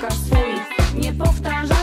pokaż swój niepowtarzalny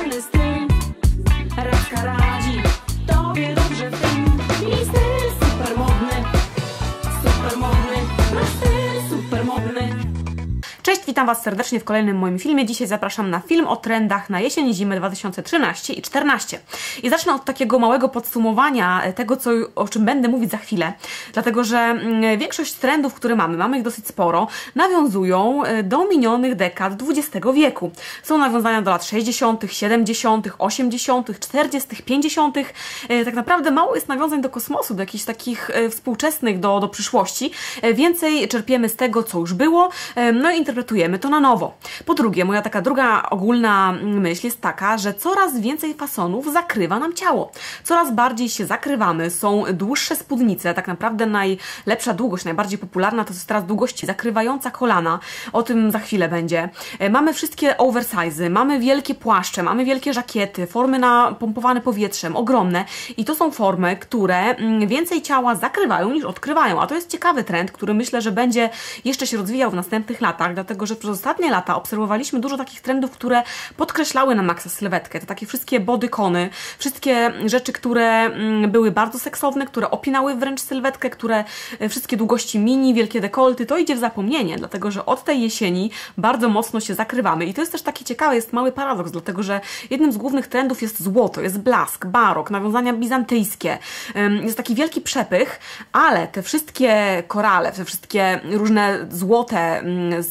witam Was serdecznie w kolejnym moim filmie. Dzisiaj zapraszam na film o trendach na jesień i zimę 2013 i 2014. I zacznę od takiego małego podsumowania tego, co, o czym będę mówić za chwilę. Dlatego, że mm, większość trendów, które mamy, mamy ich dosyć sporo, nawiązują e, do minionych dekad XX wieku. Są nawiązania do lat 60., 70., 80., 40., 50. E, Tak naprawdę mało jest nawiązań do kosmosu, do jakichś takich e, współczesnych, do, do przyszłości. E, Więcej czerpiemy z tego, co już było, e, no i interpretujemy to na nowo. Po drugie, moja taka druga ogólna myśl jest taka, że coraz więcej fasonów zakrywa nam ciało. Coraz bardziej się zakrywamy, są dłuższe spódnice, tak naprawdę najlepsza długość, najbardziej popularna to jest teraz długość zakrywająca kolana. O tym za chwilę będzie. E, Mamy wszystkie oversizy, mamy wielkie płaszcze, mamy wielkie żakiety, formy napompowane powietrzem, ogromne i to są formy, które mm, więcej ciała zakrywają niż odkrywają, a to jest ciekawy trend, który myślę, że będzie jeszcze się rozwijał w następnych latach, dlatego że przez ostatnie lata obserwowaliśmy dużo takich trendów, które podkreślały na maksa sylwetkę. Te takie wszystkie bodykony, wszystkie rzeczy, które mm, były bardzo seksowne, które opinały wręcz sylwetkę, które e, wszystkie długości mini, wielkie dekolty, to idzie w zapomnienie, dlatego że od tej jesieni bardzo mocno się zakrywamy. I to jest też takie ciekawe, jest mały paradoks, dlatego że jednym z głównych trendów jest złoto, jest blask, barok, nawiązania bizantyjskie. Jest taki wielki przepych, ale te wszystkie korale, te wszystkie różne złote, mm,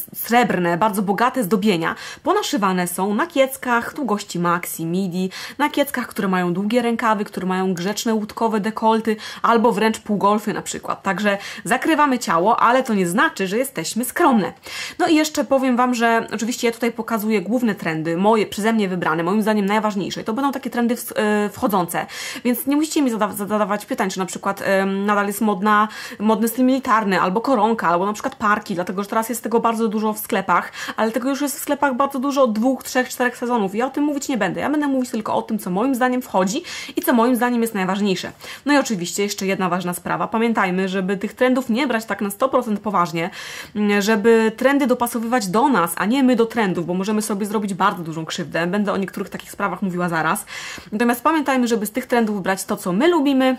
srebrne, bardzo bogate zdobienia ponaszywane są na kieckach długości maxi, midi, na kieckach, które mają długie rękawy, które mają grzeczne łódkowe dekolty albo wręcz półgolfy na przykład. Także zakrywamy ciało, ale to nie znaczy, że jesteśmy skromne. No i jeszcze powiem Wam, że oczywiście ja tutaj pokazuję główne trendy, moje przeze mnie wybrane, moim zdaniem najważniejsze. I to będą takie trendy e, wchodzące, więc nie musicie mi zada zadawać pytań, czy na przykład em, nadal jest modna, modny styl militarny, albo koronka, albo na przykład parki, dlatego że teraz jest tego bardzo dużo w sklepach, ale tego już jest w sklepach bardzo dużo od dwóch, trzech, czterech sezonów. Ja o tym mówić nie będę. Ja będę mówić tylko o tym, co moim zdaniem wchodzi i co moim zdaniem jest najważniejsze. No i oczywiście jeszcze jedna ważna sprawa. Pamiętajmy, żeby tych trendów nie brać tak na 100% poważnie, mm, żeby trendy dopasowywać do nas, a nie my do trendów, bo możemy sobie zrobić bardzo dużą krzywdę. Będę o niektórych takich sprawach mówiła zaraz. Natomiast pamiętajmy, żeby z tych trendów brać to, co my lubimy,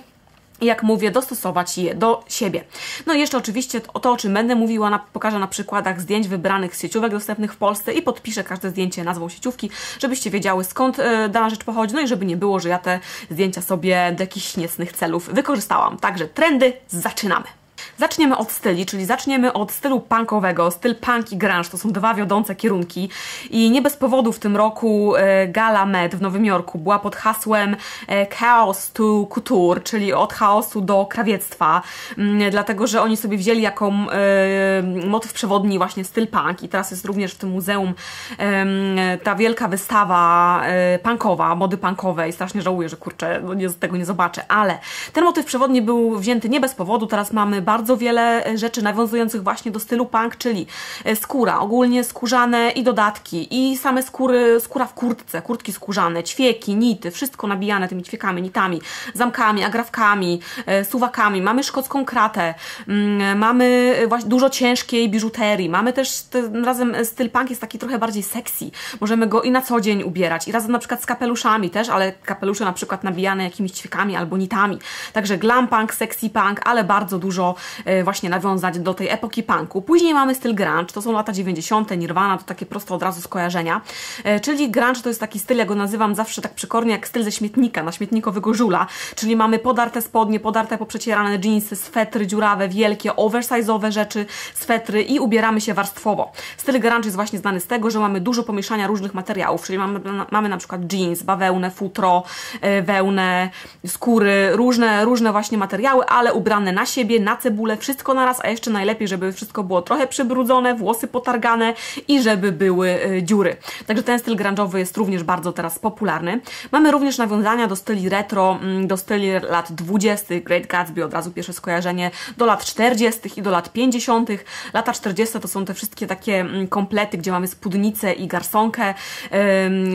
jak mówię, dostosować je do siebie. No i jeszcze oczywiście o to, o czym będę mówiła, na, pokażę na przykładach zdjęć wybranych z sieciówek dostępnych w Polsce i podpiszę każde zdjęcie nazwą sieciówki, żebyście wiedziały skąd e, dana rzecz pochodzi, no i żeby nie było, że ja te zdjęcia sobie do jakichś niecnych celów wykorzystałam. Także trendy, zaczynamy! Zaczniemy od styli, czyli zaczniemy od stylu punkowego. Styl punk i grunge to są dwa wiodące kierunki i nie bez powodu w tym roku e, Gala Med w Nowym Jorku była pod hasłem e, Chaos to Couture, czyli od chaosu do krawiectwa, mm, dlatego że oni sobie wzięli jako e, motyw przewodni właśnie styl punk i teraz jest również w tym muzeum ta wielka wystawa punkowa, mody punkowej. Strasznie żałuję, że kurczę, no tego nie zobaczę, ale ten motyw przewodni był wzięty nie bez powodu. Teraz mamy bardzo wiele e, rzeczy nawiązujących właśnie do stylu punk, czyli e, skóra, ogólnie skórzane i dodatki, i same skóry, skóra w kurtce, kurtki skórzane, ćwieki, nity, wszystko nabijane tymi ćwiekami, nitami, zamkami, agrafkami, e, suwakami. Mamy szkocką kratę, mm, mamy właśnie dużo ciężkiej biżuterii, mamy też te, razem styl punk jest taki trochę bardziej sexy. Możemy go i na co dzień ubierać, i razem na przykład z kapeluszami też, ale kapelusze na przykład nabijane jakimiś ćwiekami albo nitami. Także glam punk, sexy punk, ale bardzo dużo właśnie nawiązać do tej epoki punku. Później mamy styl grunge, to są lata 90., Nirvana, to takie prosto od razu skojarzenia. E, Czyli grunge to jest taki styl, ja go nazywam zawsze tak przykornie, jak styl ze śmietnika, na śmietnikowego żula. Czyli mamy podarte spodnie, podarte poprzecierane jeansy, swetry dziurawe, wielkie, oversize'owe rzeczy, swetry i ubieramy się warstwowo. Styl grunge jest właśnie znany z tego, że mamy dużo pomieszania różnych materiałów, czyli mamy, mamy na przykład jeans, bawełnę, futro, e, wełnę, skóry, różne, różne właśnie materiały, ale ubrane na siebie, na cebulę, wszystko naraz, a jeszcze najlepiej, żeby wszystko było trochę przybrudzone, włosy potargane i żeby były e, dziury. Także ten styl grunge'owy jest również bardzo teraz popularny. Mamy również nawiązania do styli retro, mm, do styli lat 20., Great Gatsby, od razu pierwsze skojarzenie, do lat 40. i do lat 50. Lata 40. to są te wszystkie takie mm, komplety, gdzie mamy spódnicę i garsonkę,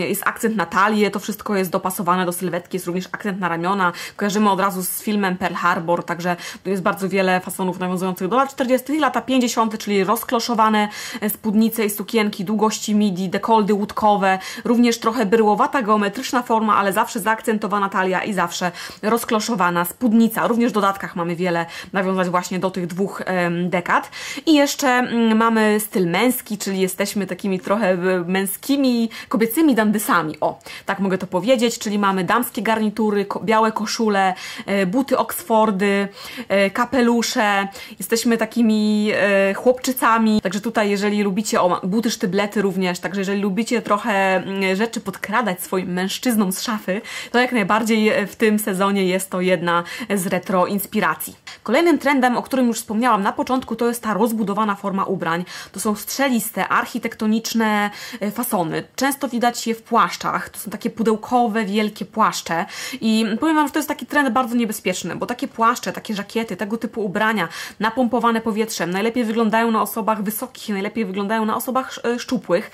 jest akcent na talię, to wszystko jest dopasowane do sylwetki, jest również akcent na ramiona. Kojarzymy od razu z filmem Pearl Harbor, także tu jest bardzo wiele fasonów nawiązujących do lat 40. i lata 50., czyli rozkloszowane e, spódnice i sukienki, długości midi, dekoldy łódkowe, również trochę bryłowata, geometryczna forma, ale zawsze zaakcentowana talia i zawsze rozkloszowana spódnica. Również w dodatkach mamy wiele nawiązać właśnie do tych dwóch dekad. I jeszcze mm, mamy styl męski, czyli jesteśmy takimi trochę e, męskimi, kobiecymi dandysami. O, tak mogę to powiedzieć, czyli mamy damskie garnitury, białe koszule, e, buty Oxfordy, e, kapelusze. Jesteśmy takimi e, chłopczycami. Także tutaj, jeżeli lubicie, o, buty sztyblety również, także jeżeli lubicie trochę mm, rzeczy podkradać swoim mężczyznom z szafy, to jak najbardziej e, w tym sezonie jest to jedna z retro inspiracji. Kolejnym trendem, o którym już wspomniałam na początku, to jest ta rozbudowana forma ubrań. To są strzeliste, architektoniczne e, fasony. Często widać je w płaszczach. To są takie pudełkowe, wielkie płaszcze. I powiem Wam, że to jest taki trend bardzo niebezpieczny, bo takie płaszcze, takie żakiety, tego typu ubrania, napompowane powietrzem, najlepiej wyglądają na osobach wysokich, najlepiej wyglądają na osobach e, szczupłych,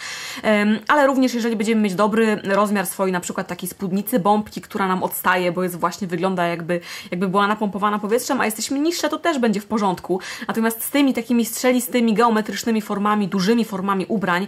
ale również jeżeli będziemy mieć dobry rozmiar swojej na przykład takiej spódnicy, bombki, która nam odstaje, bo jest właśnie wygląda jakby, jakby była napompowana powietrzem, a jesteśmy niższe, to też będzie w porządku. Natomiast z tymi takimi strzelistymi, geometrycznymi formami, dużymi formami ubrań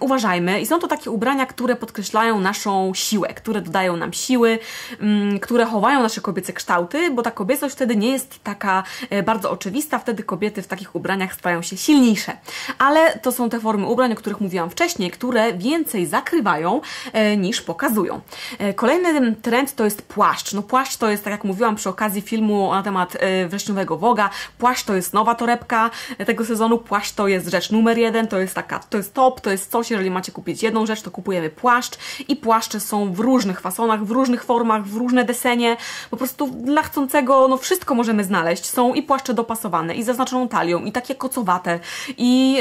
uważajmy. I są to takie ubrania, które podkreślają naszą siłę, które dodają nam siły, mm, które chowają nasze kobiece kształty, bo ta kobiecość wtedy nie jest taka bardzo oczywista, wtedy kobiety w takich ubraniach stają się silniejsze. Ale to są te formy ubrań, o których mówiłam wcześniej, które więcej zakrywają e, niż pokazują. E, Kolejny trend to jest płaszcz. No płaszcz to jest, tak jak mówiłam przy okazji filmu na temat e, wrześniowego Woga, płaszcz to jest nowa torebka e, tego sezonu, płaszcz to jest rzecz numer jeden, to jest taka, to jest top, to jest coś, jeżeli macie kupić jedną rzecz, to kupujemy płaszcz i płaszcze są w różnych fasonach, w różnych formach, w różne desenie, po prostu dla chcącego, no wszystko możemy znaleźć. Są i płaszcze dopasowane, i zaznaczoną talią, i takie kocowate, i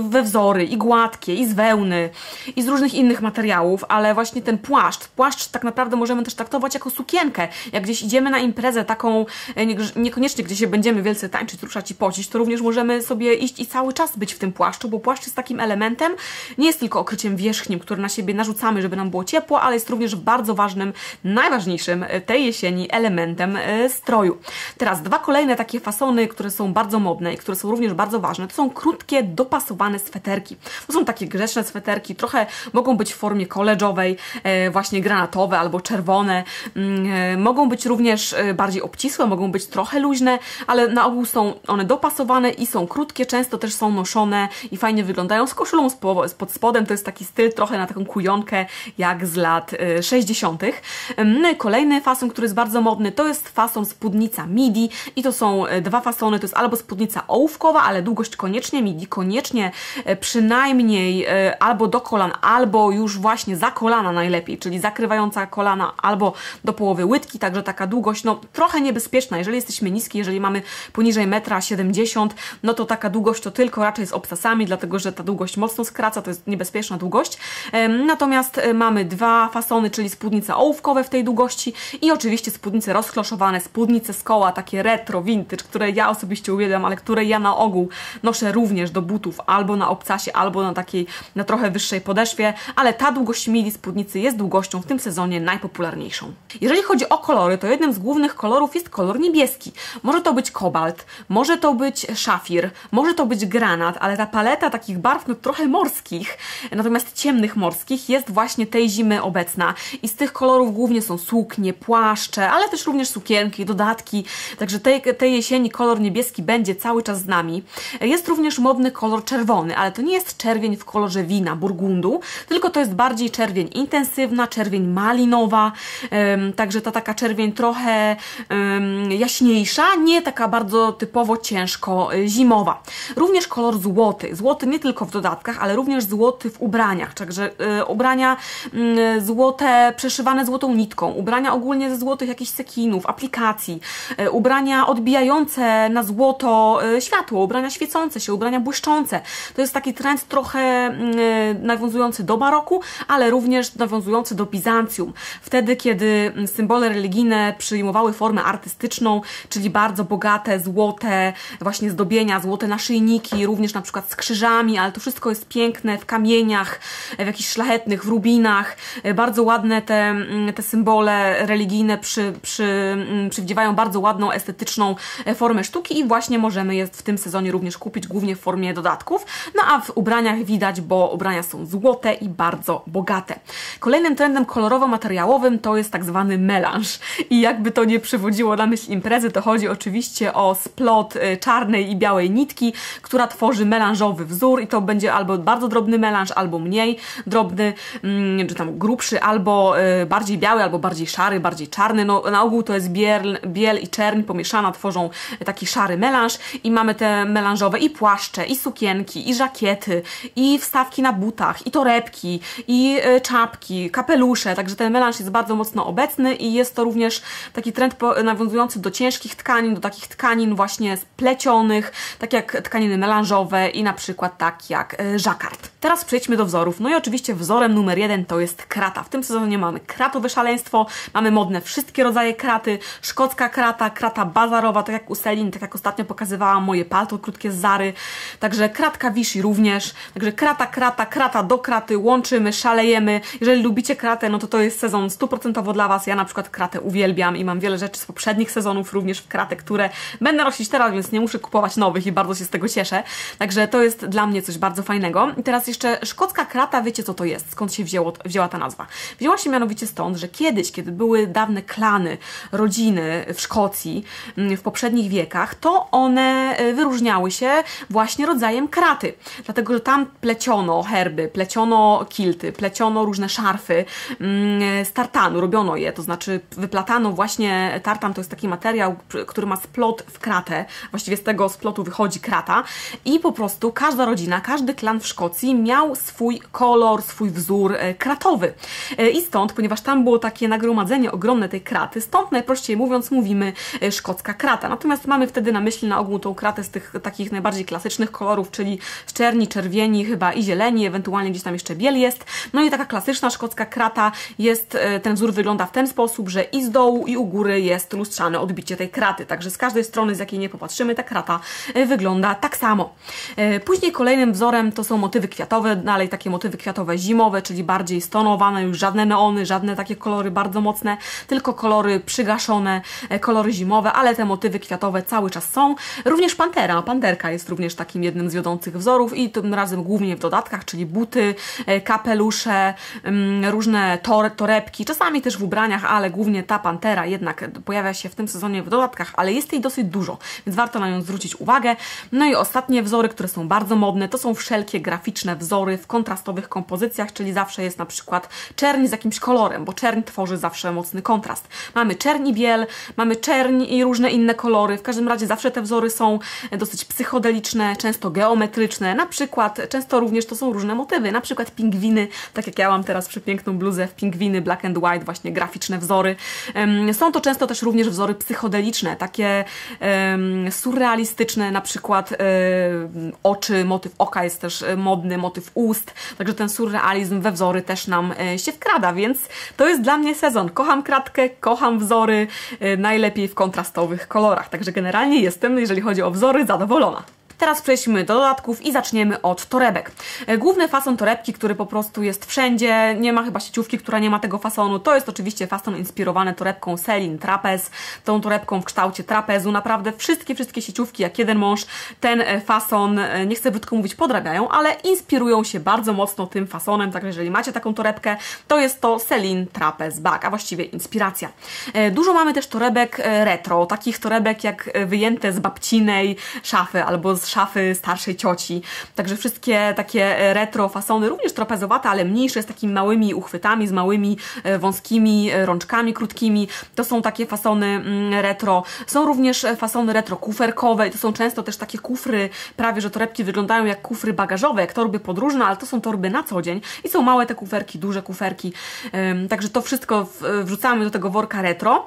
we wzory, i gładkie, i z wełny, i z różnych innych materiałów, ale właśnie ten płaszcz, płaszcz tak naprawdę możemy też traktować jako sukienkę. Jak gdzieś idziemy na imprezę taką, e, nie- niekoniecznie gdzie się będziemy wielce tańczyć, ruszać i pocić, to również możemy sobie iść i cały czas być w tym płaszczu, bo płaszcz jest takim elementem, nie jest tylko okryciem wierzchnim, które na siebie narzucamy, żeby nam było ciepło, ale jest również bardzo ważnym, najważniejszym e, tej jesieni elementem e, stroju. Teraz dwa kolejne takie fasony, które są bardzo modne i które są również bardzo ważne, to są krótkie, dopasowane sweterki. To są takie grzeczne sweterki, trochę mogą być w formie koleżowej, e, właśnie granatowe albo czerwone. Mm, e, Mogą być również e, bardziej obcisłe, mogą być trochę luźne, ale na ogół są one dopasowane i są krótkie, często też są noszone i fajnie wyglądają z koszulą z po- z pod spodem. To jest taki styl trochę na taką kujonkę jak z lat e, 60. Em, No kolejny fason, który jest bardzo modny, to jest fason spódnica midi i to są e, dwa fasony, to jest albo spódnica ołówkowa, ale długość koniecznie midi, koniecznie e, przynajmniej e, albo do kolan, albo już właśnie za kolana najlepiej, czyli zakrywająca kolana albo do połowy łydki, także taka długość, no trochę niebezpieczna, jeżeli jesteśmy niski, jeżeli mamy poniżej 1,70 m, no to taka długość to tylko raczej z obsasami, dlatego że ta długość mocno skraca, to jest niebezpieczna długość. Natomiast mamy dwa fasony, czyli spódnice ołówkowe w tej długości i oczywiście spódnice rozkloszowane, spódnice z koła, takie retro, vintage, które ja osobiście uwielbiam, ale które ja na ogół noszę również do butów albo na obcasie, albo na takiej, na trochę wyższej podeszwie, ale ta długość midi spódnicy jest długością w tym sezonie najpopularniejszą. Jeżeli chodzi o kolory, to jednym z głównych kolorów jest kolor niebieski. Może to być kobalt, może to być szafir, może to być granat, ale ta paleta takich barw no, trochę morskich, natomiast ciemnych morskich jest właśnie tej zimy obecna i z tych kolorów głównie są suknie, płaszcze, ale też również sukienki, dodatki, także tej, tej jesieni kolor niebieski będzie cały czas z nami. Jest również modny kolor czerwony, ale to nie jest czerwień w kolorze wina, burgundu, tylko to jest bardziej czerwień intensywna, czerwień malinowa, także ta taka czerwień trochę jaśniejsza, nie taka bardzo typowo ciężko y, zimowa. Również kolor złoty, złoty nie tylko w dodatkach, ale również złoty w ubraniach, także y, ubrania y, złote przeszywane złotą nitką, ubrania ogólnie ze złotych jakichś sekinów, aplikacji, y, ubrania odbijające na złoto y, światło, ubrania świecące się, ubrania błyszczące. To jest taki trend trochę y, nawiązujący do baroku, ale również nawiązujący do Bizancjum. Wtedy, kiedy mm, symbole religijne przyjmowały formę artystyczną, czyli bardzo bogate, złote właśnie zdobienia, złote naszyjniki, również na przykład z krzyżami, ale to wszystko jest piękne w kamieniach, w jakichś szlachetnych, w rubinach. Bardzo ładne te, mm, te symbole religijne przy, przy, mm, przywdziewają bardzo ładną, estetyczną e, formę sztuki i właśnie możemy je w tym sezonie również kupić głównie w formie dodatków. No a w ubraniach widać, bo ubrania są złote i bardzo bogate. Kolejnym trendem kolorowo-materiałowym to jest tak zwany melanż. I jakby to nie przywodziło na myśl imprezy, to chodzi oczywiście o splot e, czarnej i białej nitki, która tworzy melanżowy wzór i to będzie albo bardzo drobny melanż, albo mniej drobny, mm, czy tam grubszy, albo y, bardziej biały, albo bardziej szary, bardziej czarny. No, na ogół to jest biel, biel i czerń pomieszana, tworzą taki szary melanż i mamy te melanżowe i płaszcze, i sukienki, i żakiety, i wstawki na butach, i torebki, i y, czapki, kapelusze, także ten melanż jest bardzo mocno obecny i jest to również taki trend nawiązujący do ciężkich tkanin, do takich tkanin właśnie splecionych, tak jak tkaniny melanżowe i na przykład tak jak y, żakard. Teraz przejdźmy do wzorów. No i oczywiście wzorem numer jeden to jest krata. W tym sezonie mamy kratowe szaleństwo, mamy modne wszystkie rodzaje kraty, szkocka krata, krata bazarowa, tak jak u Selin, tak jak ostatnio pokazywałam moje palto krótkie Zary, także kratka Vichy również, także krata, krata, krata do kraty, łączymy, szalejemy. Jeżeli lubicie kratę, no to to jest sezon stuprocentowo dla Was. Ja na przykład kratę uwielbiam i mam wiele rzeczy z poprzednich sezonów również w kratę, które będę nosić teraz, więc nie muszę kupować nowych i bardzo się z tego cieszę. Także to jest dla mnie coś bardzo fajnego. I teraz jeszcze szkocka krata, wiecie co to jest, skąd się wzięło, wzięła ta nazwa. Wzięła się mianowicie stąd, że kiedyś, kiedy były dawne klany, rodziny w Szkocji mm, w poprzednich wiekach, to one e, wyróżniały się właśnie rodzajem kraty. Dlatego, że tam pleciono herby, pleciono kilty, pleciono różne szarfy mm, z tartanu, robiono je, to znaczy wyplatano właśnie, tartan to jest taki materiał, który ma splot w kratę, właściwie z tego splotu wychodzi krata i po prostu każda rodzina, każdy klan w Szkocji miał swój kolor, swój wzór e, kratowy. E, I stąd, ponieważ tam było takie nagromadzenie ogromne tej kraty, stąd najprościej mówiąc mówimy e, szkocka krata. Natomiast mamy wtedy na myśli na ogół tą kratę z tych takich najbardziej klasycznych kolorów, czyli z czerni, czerwieni chyba i zieleni, ewentualnie gdzieś tam jeszcze biel jest. No i taka klasyczna szkocka krata jest, ten wzór wygląda w ten sposób, że i z dołu i u góry jest lustrzane odbicie tej kraty. Także z każdej strony, z jakiej nie popatrzymy, ta krata wygląda tak samo. Później kolejnym wzorem to są motywy kwiatowe, dalej takie motywy kwiatowe zimowe, czyli bardziej stonowane, już żadne neony, żadne takie kolory bardzo mocne, tylko kolory przygaszone, e, kolory zimowe, ale te motywy kwiatowe cały czas są. Również pantera, panterka jest również takim jednym z wiodących wzorów i tym razem głównie w dodatkach, czyli buty, e, kapelusze, mm, różne tor torebki, czasami też w ubraniach, ale głównie ta pantera jednak pojawia się w tym sezonie w dodatkach, ale jest jej dosyć dużo, więc warto na nią zwrócić uwagę. No i ostatnie wzory, które są bardzo modne, to są wszelkie graficzne wzory w kontrastowych kompozycjach, czyli zawsze jest na przykład czerń z jakimś kolorem, bo czerń tworzy zawsze mocny kontrast. Mamy czerń i biel, mamy czerń i różne inne kolory. W każdym razie zawsze te wzory są dosyć psychodeliczne, często geometryczne. Na przykład często również to są różne motywy, na przykład pingwiny, tak jak ja mam teraz przepiękną bluzę w pingwiny black and white, właśnie graficzne wzory. Są to często też również wzory psychodeliczne, takie surrealistyczne, na przykład um, oczy, motyw oka jest też modny, motyw ust, także ten surrealizm we wzory też nam e, się wkrada, więc to jest dla mnie sezon. Kocham kratkę, kocham wzory, e, najlepiej w kontrastowych kolorach, także generalnie jestem, jeżeli chodzi o wzory, zadowolona. Teraz przejdźmy do dodatków i zaczniemy od torebek. E, główny fason torebki, który po prostu jest wszędzie, nie ma chyba sieciówki, która nie ma tego fasonu, to jest oczywiście fason inspirowany torebką Celine Trapez, tą torebką w kształcie trapezu. Naprawdę wszystkie, wszystkie sieciówki, jak jeden mąż, ten e, fason, e, nie chcę brzydko mówić, podrabiają, ale inspirują się bardzo mocno tym fasonem, także jeżeli macie taką torebkę, to jest to Celine Trapez Bag, a właściwie inspiracja. Dużo mamy też torebek retro, takich torebek jak wyjęte z babcinej szafy albo z szafy starszej cioci. Także wszystkie takie e, retro fasony, również trapezowate, ale mniejsze, z takimi małymi uchwytami, z małymi e, wąskimi e, rączkami krótkimi. To są takie fasony mm, retro. Są również fasony retro kuferkowe to są często też takie kufry, prawie że torebki wyglądają jak kufry bagażowe, jak torby podróżne, ale to są torby na co dzień i są małe te kuferki, duże kuferki. Także to wszystko wrzucamy do tego worka retro.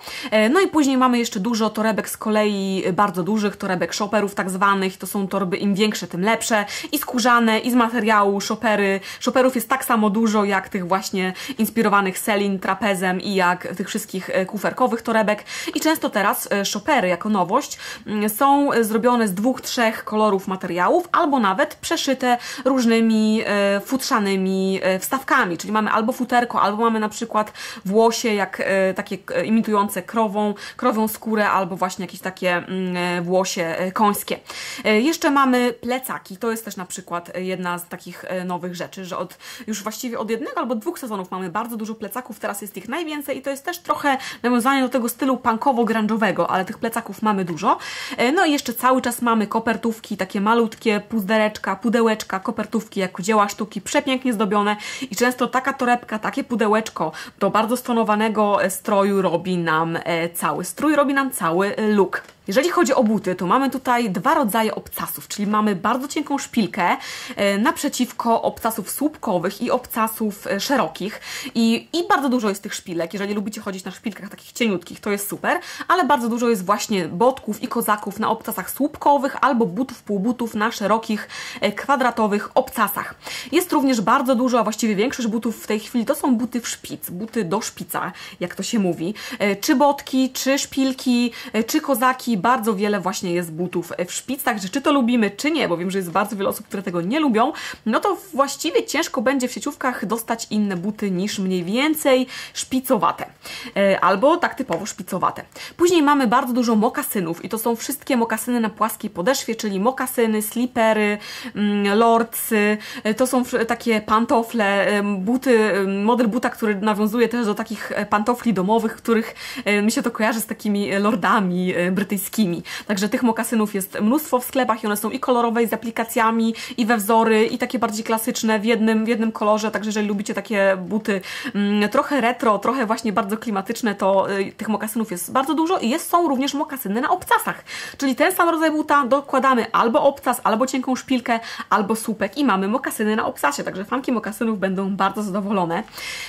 No i później mamy jeszcze dużo torebek z kolei bardzo dużych, torebek shopperów tak zwanych. To są torby im większe, tym lepsze. I skórzane, i z materiału, szopery. Szoperów jest tak samo dużo, jak tych właśnie inspirowanych Selin, trapezem i jak tych wszystkich e, kuferkowych torebek. I często teraz e, szopery jako nowość mm, są zrobione z dwóch, trzech kolorów materiałów, albo nawet przeszyte różnymi e, futrzanymi wstawkami, czyli mamy albo futerko, albo mamy na przykład włosie, jak takie imitujące krową, krowią skórę, albo właśnie jakieś takie mm, włosie końskie. E, Jeszcze mamy plecaki, to jest też na przykład e, jedna z takich e, nowych rzeczy, że od już właściwie od jednego albo dwóch sezonów mamy bardzo dużo plecaków, teraz jest ich najwięcej i to jest też trochę nawiązanie do tego stylu punkowo-grunge'owego, ale tych plecaków mamy dużo. E, No i jeszcze cały czas mamy kopertówki, takie malutkie puzdereczka, pudełeczka, kopertówki jako dzieła sztuki, przepięknie zdobione i często taka torebka, takie pudełeczko do bardzo stonowanego stroju robi nam cały strój, robi nam cały look. Jeżeli chodzi o buty, to mamy tutaj dwa rodzaje obcasów, czyli mamy bardzo cienką szpilkę e, naprzeciwko obcasów słupkowych i obcasów e, szerokich I, i bardzo dużo jest tych szpilek. Jeżeli lubicie chodzić na szpilkach takich cieniutkich, to jest super, ale bardzo dużo jest właśnie botków i kozaków na obcasach słupkowych albo butów, półbutów na szerokich, e, kwadratowych obcasach. Jest również bardzo dużo, a właściwie większość butów w tej chwili to są buty w szpic, buty do szpica, jak to się mówi. Czy botki, czy szpilki, czy kozaki, bardzo wiele właśnie jest butów w szpic, także czy to lubimy, czy nie, bo wiem, że jest bardzo wiele osób, które tego nie lubią, no to właściwie ciężko będzie w sieciówkach dostać inne buty niż mniej więcej szpicowate. E, Albo tak typowo szpicowate. Później mamy bardzo dużo mokasynów i to są wszystkie mokasyny na płaskiej podeszwie, czyli mokasyny, slipery, mm, lordsy, e, to są takie pantofle, em, buty, model buta, który nawiązuje też do takich e, pantofli domowych, których e, mi się to kojarzy z takimi e, lordami e, Także tych mokasynów jest mnóstwo w sklepach i one są i kolorowe, i z aplikacjami, i we wzory, i takie bardziej klasyczne w jednym, w jednym kolorze. Także jeżeli lubicie takie buty mm, trochę retro, trochę właśnie bardzo klimatyczne, to y, tych mokasynów jest bardzo dużo i jest, są również mokasyny na obcasach. Czyli ten sam rodzaj buta dokładamy albo obcas, albo cienką szpilkę, albo słupek i mamy mokasyny na obcasie. Także fanki mokasynów będą bardzo zadowolone.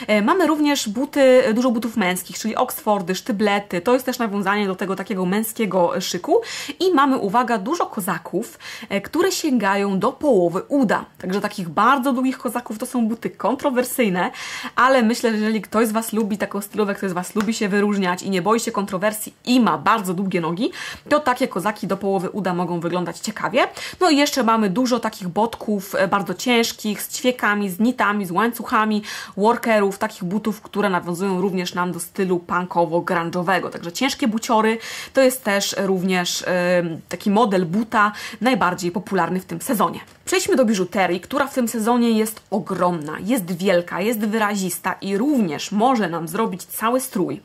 E, Mamy również buty, dużo butów męskich, czyli Oxfordy, sztyblety. To jest też nawiązanie do tego takiego męskiego szyku. I mamy, uwaga, dużo kozaków, e, które sięgają do połowy uda. Także takich bardzo długich kozaków to są buty kontrowersyjne, ale myślę, że jeżeli ktoś z Was lubi taką stylówę, ktoś z Was lubi się wyróżniać i nie boi się kontrowersji i ma bardzo długie nogi, to takie kozaki do połowy uda mogą wyglądać ciekawie. No i jeszcze mamy dużo takich botków e, bardzo ciężkich, z ćwiekami, z nitami, z łańcuchami, workerów, takich butów, które nawiązują również nam do stylu punkowo-grunge'owego. Także ciężkie buciory to jest też również e, taki model buta najbardziej popularny w tym sezonie. Przejdźmy do biżuterii, która w tym sezonie jest ogromna, jest wielka, jest wyrazista i również może nam zrobić cały strój.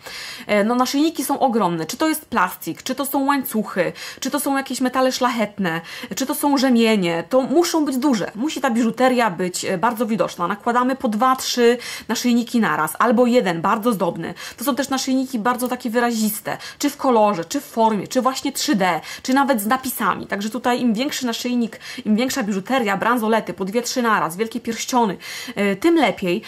E, No, naszyjniki są ogromne. Czy to jest plastik, czy to są łańcuchy, czy to są jakieś metale szlachetne, czy to są rzemienie, to muszą być duże. Musi ta biżuteria być e, bardzo widoczna. Nakładamy po dwa, trzy naszyjniki naraz, albo jeden, bardzo zdobny. To są też naszyjniki bardzo takie wyraziste, czy w kolorze, czy w formie, czy właśnie 3D, czy nawet z napisami. Także tutaj im większy naszyjnik, im większa biżuteria, bransolety, po dwie, trzy naraz, wielkie pierściony, e, tym lepiej.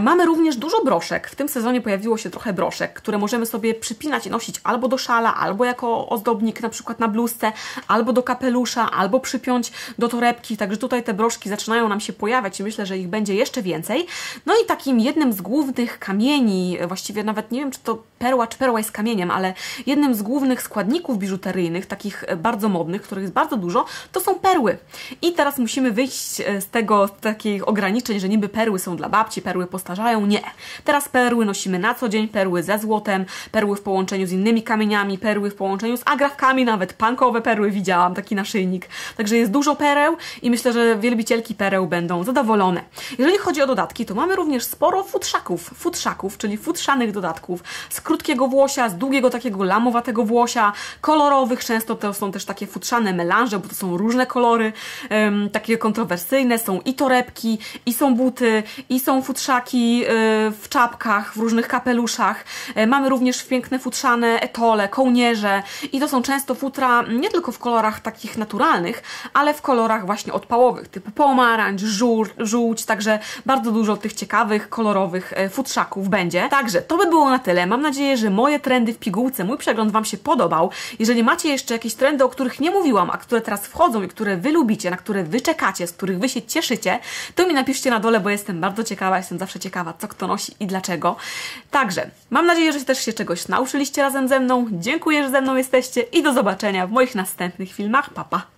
Mamy również dużo broszek. W tym sezonie pojawiło się trochę broszek, które możemy sobie przypinać i nosić albo do szala, albo jako ozdobnik na przykład na bluzce, albo do kapelusza, albo przypiąć do torebki. Także tutaj te broszki zaczynają nam się pojawiać i myślę, że ich będzie jeszcze więcej. No i takim jednym z głównych kamieni, właściwie nawet nie wiem, czy to perła, czy perła jest kamieniem, ale jednym z głównych składników biżuteryjnych, takich e, bardzo modnych, których jest bardzo dużo, to są perły. I teraz musimy wyjść e, z tego, z takich ograniczeń, że niby perły są dla babci, perły postarzają. Nie. Teraz perły nosimy na co dzień, perły ze złotem, perły w połączeniu z innymi kamieniami, perły w połączeniu z agrafkami, nawet punkowe perły widziałam, taki naszyjnik. Także jest dużo pereł i myślę, że wielbicielki pereł będą zadowolone. Jeżeli chodzi o dodatki, to mamy również sporo futrzaków, futrzaków, czyli futrzanych dodatków z krótkiego włosia, z długiego takiego lamowatego włosia, kolorowych, często to są też takie futrzane melanże, bo to są różne kolory, em, takie kontrowersyjne, są i torebki, i są buty, i są futrzaki e, w czapkach, w różnych kapeluszach. E, Mamy również piękne futrzane etole, kołnierze i to są często futra nie tylko w kolorach takich naturalnych, ale w kolorach właśnie odpałowych, typu pomarańcz, żór, żółć, także bardzo dużo tych ciekawych, kolorowych e, futrzaków będzie. Także to by było na tyle. Mam nadzieję, że moje trendy w pigułce, mój przegląd Wam się podobał. Jeżeli macie jeszcze jakieś trendy, o których nie mówiłam, a które teraz wchodzą i które Wy lubicie, na które Wy czekacie, z których Wy się cieszycie, to mi napiszcie na dole, bo jestem bardzo ciekawa, jestem zawsze ciekawa, co kto nosi i dlaczego. Także, mam nadzieję, że też się czegoś nauczyliście razem ze mną. Dziękuję, że ze mną jesteście i do zobaczenia w moich następnych filmach. Papa! Pa.